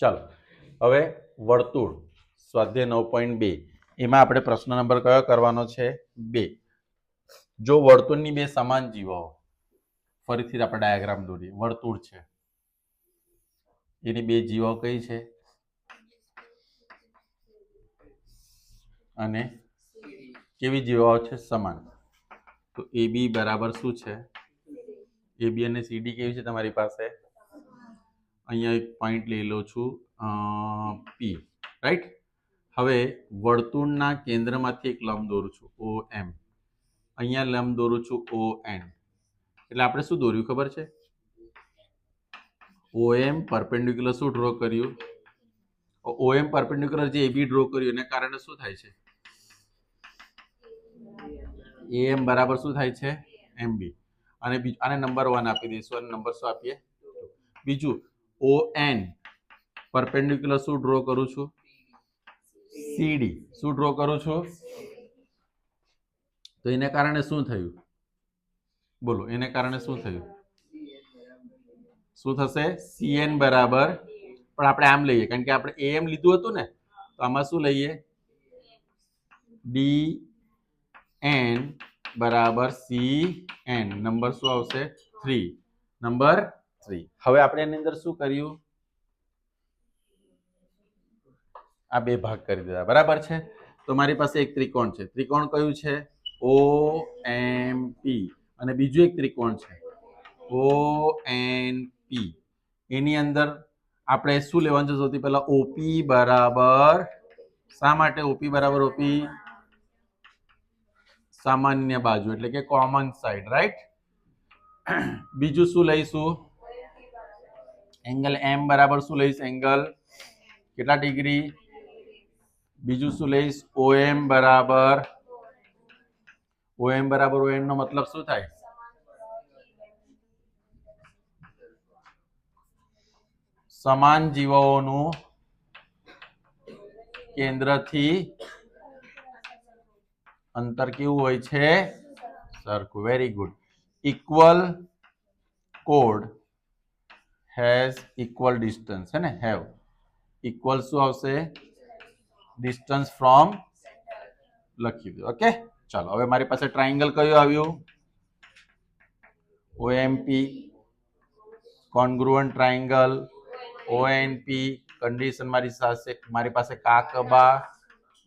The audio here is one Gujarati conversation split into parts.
ચાલો, હવે વર્તુળ, સ્વાધ્યાય નવ પોઈન્ટ બે. એમાં આપણે પ્રશ્ન નંબર કયો કરવાનો છે? બે. જો વર્તુળની બે સમાન જીવાઓ, ફરીથી આપણે ડાયાગ્રામ દોરીએ. વર્તુળ છે. એની બે જીવાઓ કઈ છે? અને કેવી જીવાઓ છે? સમાન. તો એ બી બરાબર શું છે? એ બી અને સીડી કેવી છે તમારી પાસે? અહીંયા એક પોઈન્ટ લઈ લઉં છું પી રાઈટ હવે વર્તુળના કેન્દ્રમાંથી એક લંબ દોરું છું ઓ એમ અહીંયા લંબ દોરું છું ઓ એન એટલે આપણે શું દોર્યું ખબર છે? ઓ એમ પરપેન્ડિક્યુલર શું ડ્રો કર્યું? ઓ એમ પરપેન્ડિક્યુલર જે એ બી ડ્રો કર્યું, એને કારણે શું થાય છે? એ એમ બરાબર શું થાય છે? એમ બી અને આને નંબર વન આપી દઈશું અને નંબર શું આપીએ? બીજું ઓ એન પરપેન્ડિક્યુલર શું ડ્રો કરું છું? સીડી શું ડ્રો કરું છું? તો એને કારણે શું થયું? બોલો, એને કારણે શું થયું? શું થશે? સીએન બરાબર. પણ આપણે આમ લઈએ, કારણ કે આપણે એમ લીધું હતું ને, તો આમાં શું લઈએ? ડી એન બરાબર સી એન નંબર શું આવશે? થ્રી નંબર થ્રી હવે આપણે એની અંદર શું કર્યું? આ બે ભાગ કરી દીધા. બરાબર છે? તો મારી પાસે એક ત્રિકોણ છે. ત્રિકોણ કયું છે? ઓ એમ પી. અને બીજું એક ત્રિકોણ છે. ઓ એન પી. એની અંદર આપણે શું લેવાનું છે? સૌથી પહેલા ઓપી બરાબર. શા માટે ઓપી બરાબર? ઓપી સામાન્ય બાજુ, એટલે કે કોમન સાઈડ રાઈટ બીજું શું લઈશું? એંગલ એમ બરાબર શું લઈશ? એંગલ. કેટલા ડિગ્રી? બીજું શું લઈશ? ઓએમ બરાબર. ઓએમ બરાબર ઓએમ નો મતલબ શું થાય? સમાન જીવાઓનું કેન્દ્રથી અંતર કેવું હોય છે? સરખું. વેરી ગુડ ઇક્વલ કોડ હેઝ ઇક્વલ ડિસ્ટન્સ હે ને હેવ ઇક્વલ શું આવશે? ડિસ્ટન્સ ફ્રોમ લખી દો ઓકે ચાલો, હવે મારી પાસે ટ્રાયંગલ કયું આવ્યું? ઓએમપી કોન્ગ્રુઅન ટ્રાયંગલ ઓએનપી કન્ડિશન મારી પાસે મારી પાસે કાકબા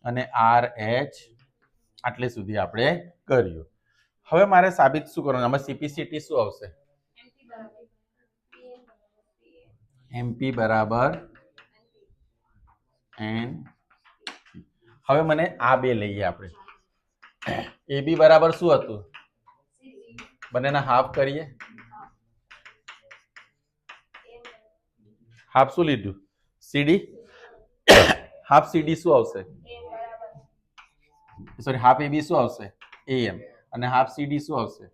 અને આર એચ આટલે સુધી આપણે કર્યું. હવે મારે સાબિત શું કરવાનું? આમાં સીપીસીટી શું આવશે? એમપી બરાબર એન હવે મને આ બે લઈએ આપણે. એ બી બરાબર શું હતું? બંનેના હાફ કરીએ. હાફ શું લીધું? સીડી હાફ સીડી શું આવશે? સોરી હાફ એબી શું આવશે? એમ અને હાફ સીડી શું આવશે?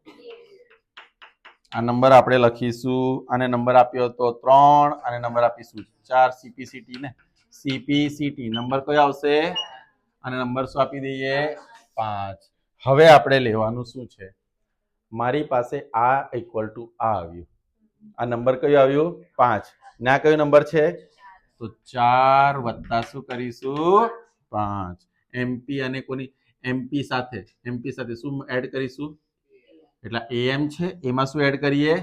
આ નંબર આપણે લખીશું આને નંબર આપ્યો હતો ત્રણ, અને નંબર આપીશું ચાર સીપીસીટી ને? સીપીસીટી નંબર કયો આવશે? અને નંબર શું આપી દઈએ? પાંચ. હવે આપણે લેવાનું શું છે? મારી પાસે આ ઇક્વલ ટુ આ આવ્યું. આ નંબર કયો આવ્યો? પાંચ. ને આ કયો નંબર છે? તો ચાર વત્તા શું કરીશું? પાંચ. એમપી અને કોની? એમપી સાથે. એમપી સાથે શું એડ કરીશું? એટલે એમ છે, એમાં શું એડ કરીએ?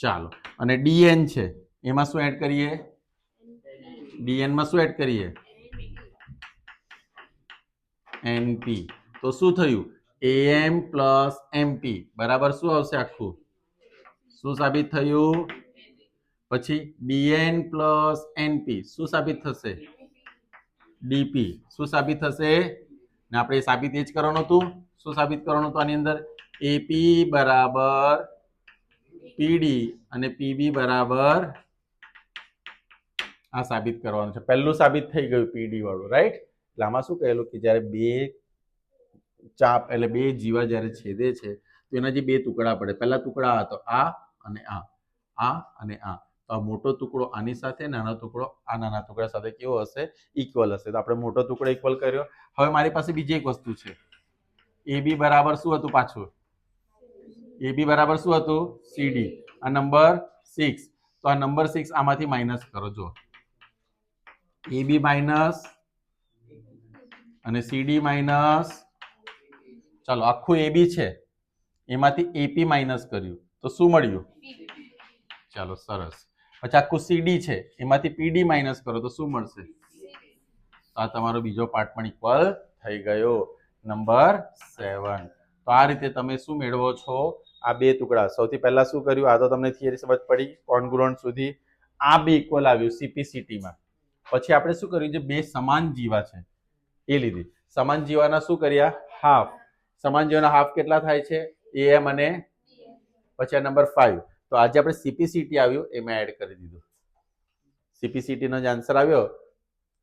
ચાલો. અને ડીએન છે, એમાં શું એડ કરીએ? ડીએનમાં શું એડ કરીએ? એનપી તો શું થયું? એમ પ્લસ એમપી બરાબર શું આવશે આખું? શું સાબિત થયું? પછી ડીએન પ્લસ એનપી શું સાબિત થશે? ડીપી શું સાબિત થશે? ને આપણે સાબિત એ જ કરવાનું હતું. શું સાબિત કરવાનું હતું આની અંદર? એપી બરાબર પીડી અને પીબી બરાબર આ સાબિત કરવાનું છે. પહેલું સાબિત થઈ ગયું પીડી વાળું રાઈટ એટલે આમાં શું કહેલું કે જ્યારે બે ચાપ એટલે બે જીવા જ્યારે છેદે છે, તો એના જે બે ટુકડા પડે. પહેલા ટુકડા હતો આ અને આ આ અને આ. મોટો ટુકડો આની સાથે, નાનો ટુકડો આ નાના ટુકડા સાથે કેવો હશે? ઇક્વલ હશે. તો આપણે મોટો ટુકડો ઇક્વલ કર્યો. હવે મારી પાસે બીજી એક વસ્તુ છે. એ બી બરાબર શું હતું પાછું? એ બી બરાબર શું હતું? સીડી આ નંબર સિક્સ તો આ નંબર સિક્સ આમાંથી માઇનસ કરો જો એ બી માઇનસ અને સીડી માઇનસ ચાલો, આખું એ બી છે. એમાંથી એપી માઇનસ કર્યું. તો શું મળ્યું? ચાલો, સરસ. પછી આખું સીડી છે. એમાંથી પીડી માઇનસ કરો તો શું મળશે? આ તમારો બીજો પાર્ટ પણ ઇક્વલ થઈ ગયો. નંબર સેવન તો આ રીતે તમે શું મેળવો છો? આ બે ટુકડા. સૌથી પહેલા શું કર્યું? આ તો તમને થિયરી સમજ પડી. કોન્ગ્રુઅન્ટ સુધી આ બે ઇક્વલ આવ્યું સીપીસીટીમાં પછી આપણે શું કર્યું? જે બે સમાન જીવા છે. એ લીધી. સમાન જીવાના શું કર્યા? હાફ સમાન જીવાના હાફ કેટલા થાય છે? એમ અને પછી આ નંબર ફાઈવ તો આજે આપણે સીપીસીટી આવ્યું, એમાં એડ કરી દીધું. સીપીસીટી નો જે આન્સર આવ્યો,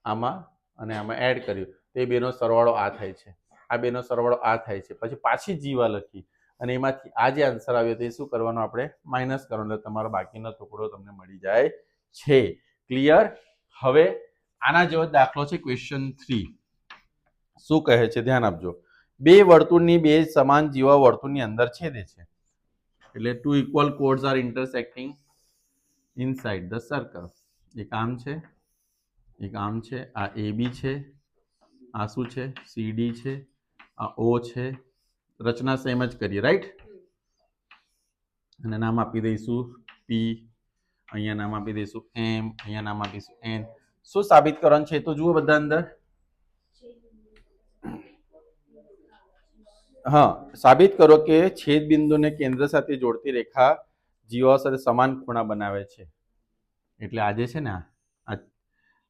આમાં અને આમાં એડ કર્યું. તો એ બેનો સરવાળો આ થાય છે. આ બેનો સરવાળો આ થાય છે. પછી પાછી જીવા લખી અને એમાંથી આ જે આન્સર આવ્યો તે શું કરવાનું આપણે માઇનસ કરવાનું, એટલે તમારો બાકીનો ટુકડો તમને મળી જાય છે. ક્લિયર હવે આના જેવો દાખલો છે ક્વેશ્ચન થ્રી શું કહે છે? ધ્યાન આપજો. બે વર્તુળની બે સમાન જીવા વર્તુળની અંદર છેદે છે. એટલે two equal chords are intersecting inside the circle એક આમ છે, એક આમ છે, આ એ બી છે, આ શું છે? સી ડી છે, આ ઓ છે. રચના સેમ જ કરીએ રાઈટ અને નામ આપી દઈશું પી અહીંયા નામ આપી દઈશું એમ અહીંયા નામ આપીશું એન શું સાબિત કરવાનું છે તો જુઓ બધા અંદર. હા, સાબિત કરો કે છેદ બિંદુને કેન્દ્ર સાથે જોડતી રેખા જીવા સાથે સમાન ખૂણા બનાવે છે. એટલે આજે છે ને આ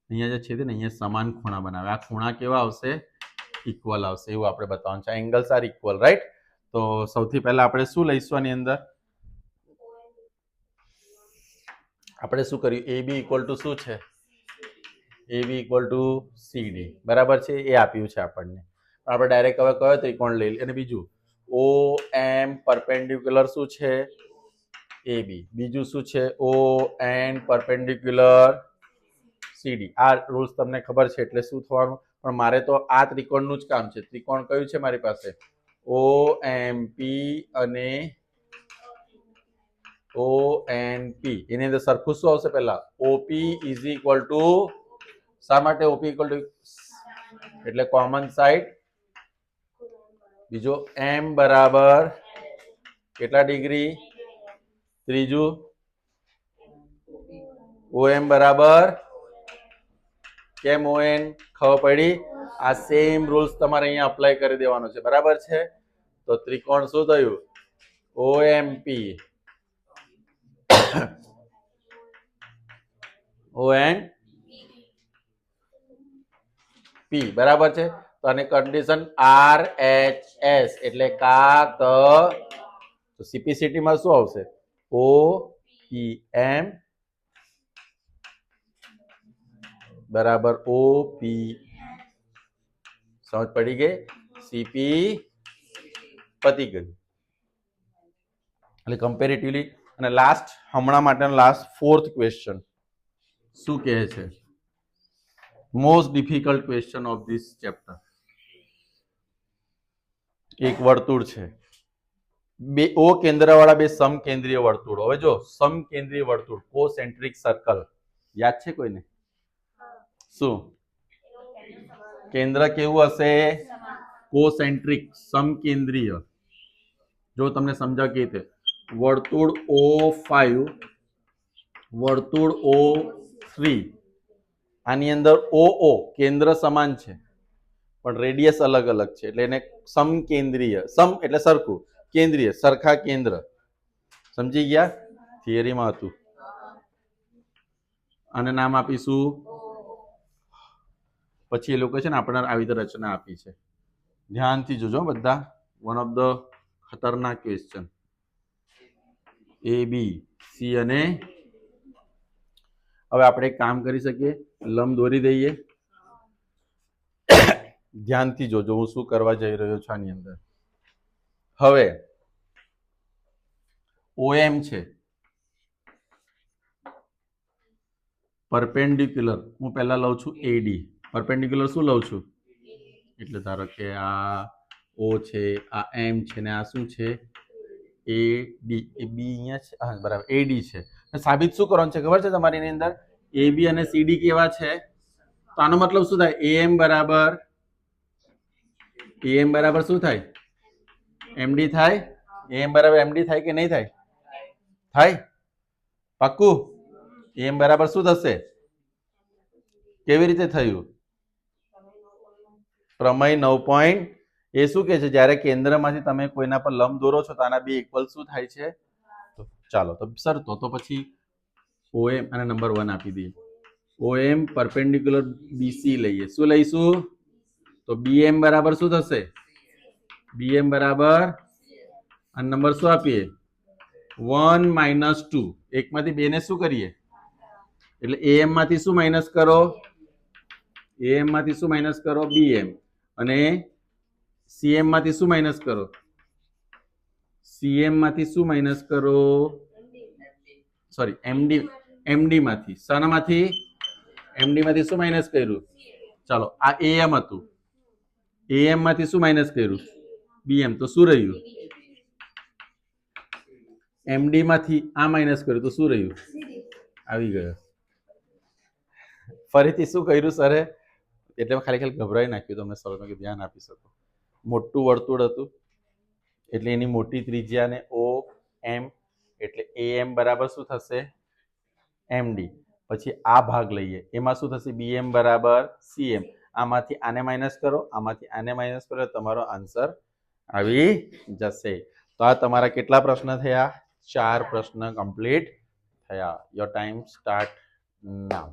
અહીંયા જે છે ને, અહીંયા સમાન ખૂણા બનાવે. આ ખૂણા કેવા આવશે? ઇક્વલ આવશે, એવું આપણે બતાવવાનું છે. એંગલ્સ આર ઇક્વલ રાઈટ તો સૌથી પહેલા આપણે શું લઈશું આની અંદર? આપણે શું કર્યું? એ બી ઇક્વલ ટુ શું છે? A B equal to C D બરાબર છે? એ આપ્યું છે આપણને. આપણે ડાયરેક્ટ હવે કયો ત્રિકોણ લઈ અને બીજું ઓ એમ પરપેન્ડિક્યુલર શું છે? એ બી બીજું શું છે? ઓ એન પરપેન્ડિક્યુલર સીડી આ રૂલ્સ તમને ખબર છે એટલે શું થવાનું? પણ મારે તો આ ત્રિકોણનું જ કામ છે. ત્રિકોણ કયું છે મારી પાસે? ઓ એમ પી અને ઓ એન પી એની અંદર સરખું શું આવશે પહેલા? ઓપી ઇઝ ઇક્વલ ટુ શા માટે ઓપી ઇક્વલ ટુ એટલે કોમન સાઈડ બીજો એમ બરાબર કેટલા ડિગ્રી? ત્રીજું? ઓ એમ બરાબર? કેમ ઓ એન ખબર પડી? આ સેમ રૂલ્સ તમારે અહીંયા અપ્લાય કરી દેવાનો છે. બરાબર છે? તો ત્રિકોણ શું થયું? O M P O N P. બરાબર છે? તો આની કન્ડિશન આર એચ એસ એટલે કા તો CPCT માં શું આવશે? ઓ પી એમ બરાબર ઓ પી સમજ પડી ગઈ? સીપી પતી ગયું. એટલે કમ્પેરેટિવલી અને લાસ્ટ હમણાં માટેનો લાસ્ટ ફોર્થ ક્વેશ્ચન શું કહે છે? Most difficult question of this chapter એક વર્તુળ છે. બે ઓ કેન્દ્રવાળા, બે સમકેન્દ્રીય વર્તુળ. હવે જો સમકેન્દ્રીય વર્તુળ, કોસેન્ટ્રિક સર્કલ. યાદ છે કોઈને? શું? કેન્દ્ર કેવું હશે? કોસેન્ટ્રિક સમકેન્દ્રીય જો તમને સમજાવ કે રીતે. વર્તુળ ઓ ફાઈવ, વર્તુળ ઓ થ્રી. આની અંદર ઓ ઓ, કેન્દ્ર સમાન છે. પણ રેડિયસ અલગ અલગ છે. એટલે એને સમકેન્દ્રીય, સમ એટલે સરખું. કેન્દ્રીય, સરખા કેન્દ્ર. સમજી ગયા? થિયરીમાં હતું. આને નામ આપીશું. પછી એ લોકો છે ને આપણને આવી રીતે રચના આપી છે. ધ્યાનથી જોજો બધા. વન ઓફ ધ ખતરનાક ક્વેશ્ચન એ બી સી અને હવે આપણે એક કામ કરી શકીએ. લંબ દોરી દઈએ. ધ્યાનથી જોજો, હું શું કરવા જઈ રહ્યો છું આની અંદર? હવે ઓએમ છે. પરપેન્ડિક્યુલર હું પહેલા લઉં છું એડી પરપેન્ડિક્યુલર શું લઉં છું? એટલે ધારો કે આ ઓ છે, આ એમ છે ને આ શું છે? એ ડી એ બી અહીંયા છે? હા, બરાબર એડી છે. સાબિત શું કરવાનું છે? ખબર છે તમારી એની અંદર? એ બી અને સીડી કેવા છે? તો આનો મતલબ શું થાય? એમ બરાબર એમ બરાબર શું થાય? એમડી થાય? એમ બરાબર એમડી થાય કે નહીં થાય? થાય. પાક્કું? એમ બરાબર શું થશે? કેવી રીતે થયું? પ્રમેય નવ પોઈન્ટ એ શું કે છે? જ્યારે કેન્દ્રમાંથી તમે કોઈના પર લંબ દોરો છો તો આના બે ઇક્વલ શું થાય છે? તો ચાલો, તો સર, તો તો પછી ઓએમ અને નંબર વન આપી દઈએ. ઓએમ પરપેન્ડિક્યુલર બીસી લઈએ. શું લઈશું? તો બીએમ બરાબર શું થશે? બીએમ બરાબર? અને નંબર શું આપીએ? One minus two. એકમાંથી બેને શું કરીએ? એટલે એમ માંથી શું માઇનસ કરો? એમ માંથી શું માઇનસ કરો? બીએમ અને સીએમમાંથી શું માઇનસ કરો? સીએમમાંથી શું માઇનસ કરો? સોરી એમડી એમડી માંથી. શાનામાંથી? એમડી માંથી શું માઇનસ કર્યું? ચાલો, આ એએમ હતું. એએમમાંથી શું માઇનસ કર્યું? બીએમ તો શું રહ્યું? એમડી માંથી આ માઇનસ કર્યું, તો શું રહ્યું? આવી ગયો. ફરીથી શું કર્યું સરે એટલે ખાલી ખાલી ગભરાઈ નાખ્યું, તમને સર કે ધ્યાન આપી શકો. મોટું વર્તુળ હતું, એટલે એની મોટી ત્રિજ્યાને ઓ એમ એટલે એ એમ બરાબર શું થશે? એમડી પછી આ ભાગ લઈએ, એમાં શું થશે? બીએમ બરાબર સીએમ આમાંથી આને માઇનસ કરો, આમાંથી આને માઇનસ કરો તમારો આન્સર આવી જશે. તો આ તમારા કેટલા પ્રશ્ન થયા? ચાર પ્રશ્ન કમ્પ્લીટ થયા. Your time start now